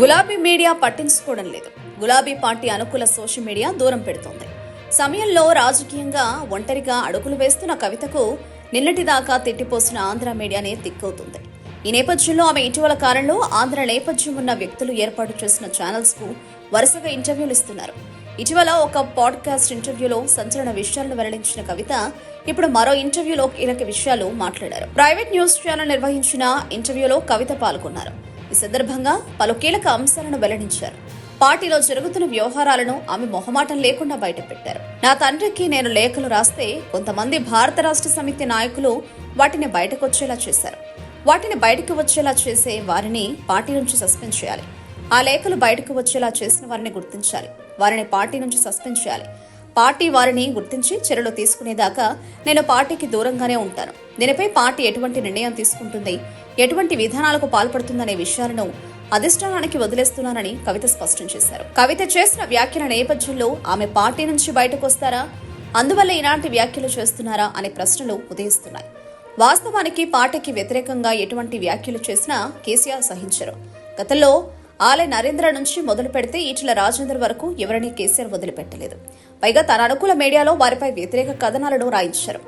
గులాబీ మీడియా పట్టించుకోవడం లేదు. గులాబీ పార్టీ అనుకూల సోషల్ మీడియా దూరం పెడుతోంది. సమయంలో రాజకీయంగా ఒంటరిగా అడుగులు వేస్తున్న కవితకు నిన్నటిదాకా తిట్టిపోసిన ఆంధ్ర మీడియానే తిక్కవుతుంది ఈ నేపథ్యంలో ఆమె ఇటీవల కాలంలో ఆంధ్ర నేపథ్యం ఉన్న వ్యక్తులు ఏర్పాటు చేసిన ఛానల్స్కు వరుసగా ఇంటర్వ్యూలు ఇస్తున్నారు. ఇటీవల ఒక పాడ్కాస్ట్ ఇంటర్వ్యూలో సంచలన విషయాలను వెల్లడించిన కవిత ఇప్పుడు మరో ఇంటర్వ్యూలో కీలక విషయాలు మాట్లాడారు. ప్రైవేట్ న్యూస్ ఛానల్ నిర్వహించిన ఇంటర్వ్యూలో కవిత పాల్గొన్నారు. ఈ సందర్భంగా పలు కీలక అంశాలను వెల్లడించారు. పార్టీలో జరుగుతున్న వ్యవహారాలను ఆమె మొహమాటం లేకుండా బయటపెట్టారు. నా తండ్రికి నేను లేఖలు రాస్తే కొంతమంది భారత రాష్ట్ర సమితి నాయకులు వాటిని బయటకొచ్చేలా చేశారు. వాటిని బయటకు వచ్చేలా చేసే వారిని పార్టీ నుంచి సస్పెండ్ చేయాలి. ఆ లేఖలు బయటకు వచ్చేలా చేసిన వారిని గుర్తించాలి. వారిని పార్టీ నుంచి సస్పెండ్ చేయాలి. పార్టీ వారిని గుర్తించి చర్యలు తీసుకునేదాకా నేను పార్టీకి దూరంగానే ఉంటాను. దీనిపై పార్టీ ఎటువంటి నిర్ణయం తీసుకుంటుంది? ఎటువంటి విధానాలకు పాల్పడుతుందనే విషయాలను అధిష్టానానికి వదిలేస్తున్నానని కవిత స్పష్టం చేశారు. కవిత చేసిన వ్యాఖ్యల నేపథ్యంలో ఆమె పార్టీ నుంచి బయటకు వస్తారా? అందువల్ల ఇలాంటి వ్యాఖ్యలు చేస్తున్నారా అనే ప్రశ్నలు ఉదయిస్తున్నాయి. వాస్తవానికి పార్టీకి వ్యతిరేకంగా ఎటువంటి వ్యాఖ్యలు చేసినా కేసీఆర్ సహించరు. గతంలో ఆలయ నరేంద్ర నుంచి మొదలు పెడితే ఈటల రాజేందర్ వరకు ఎవరిని కేసీఆర్ వదిలిపెట్టలేదు. పైగా తన అనుకూల మీడియాలో వారిపై వ్యతిరేక కథనాలను రాయించారు.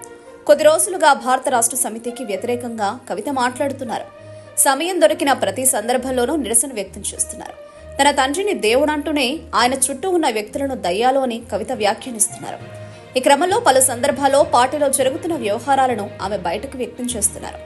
కొద్ది రోజులుగా భారత రాష్ట్ర సమితికి వ్యతిరేకంగా కవిత మాట్లాడుతున్నారు. సమయం దొరికిన ప్రతి సందర్భంలోనూ నిరసన వ్యక్తం చేస్తున్నారు. తన తండ్రిని దేవుడంటూనే ఆయన చుట్టూ ఉన్న వ్యక్తులను దయ్యాలు అని కవిత వ్యాఖ్యానిస్తున్నారు. ఈ క్రమంలో పలు సందర్భాల్లో పార్టీలో జరుగుతున్న వ్యవహారాలను ఆమె బయటకు వ్యక్తం చేస్తున్నారు.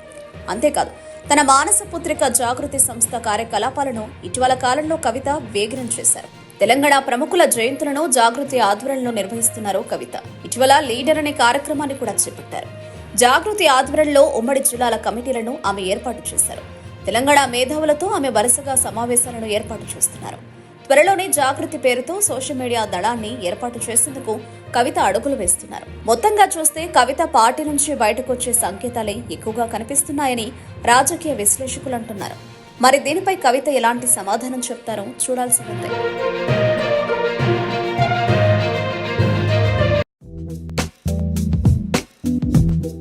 అంతేకాదు తన మానస పుత్రిక జాగృతి సంస్థ కార్యకలాపాలను ఇటీవల కాలంలో కవిత వేగిరం చేశారు. తెలంగాణ ప్రముఖుల జయంతులను జాగృతి ఆధ్వర్యంలో నిర్వహిస్తున్నారు కవిత. ఇటీవల లీడర్ అనే కార్యక్రమాన్ని కూడా చేపట్టారు. జాగృతి ఆధ్వర్యంలో ఉమ్మడి జిల్లాల కమిటీలను ఆమె ఏర్పాటు చేశారు. తెలంగాణ మేధావులతో ఆమె వరుసగా సమావేశాలను ఏర్పాటు చేస్తున్నారు. త్వరలోనే జాగృతి పేరుతో సోషల్ మీడియా దళాన్ని ఏర్పాటు చేసేందుకు కవిత అడుగులు వేస్తున్నారు. మొత్తంగా చూస్తే కవిత పార్టీ నుంచి బయటకొచ్చే సంకేతాలే ఎక్కువగా కనిపిస్తున్నాయని రాజకీయ విశ్లేషకులు అంటున్నారు. మరి దీనిపై కవిత ఎలాంటి సమాధానం చెప్తారో చూడాల్సి ఉంది.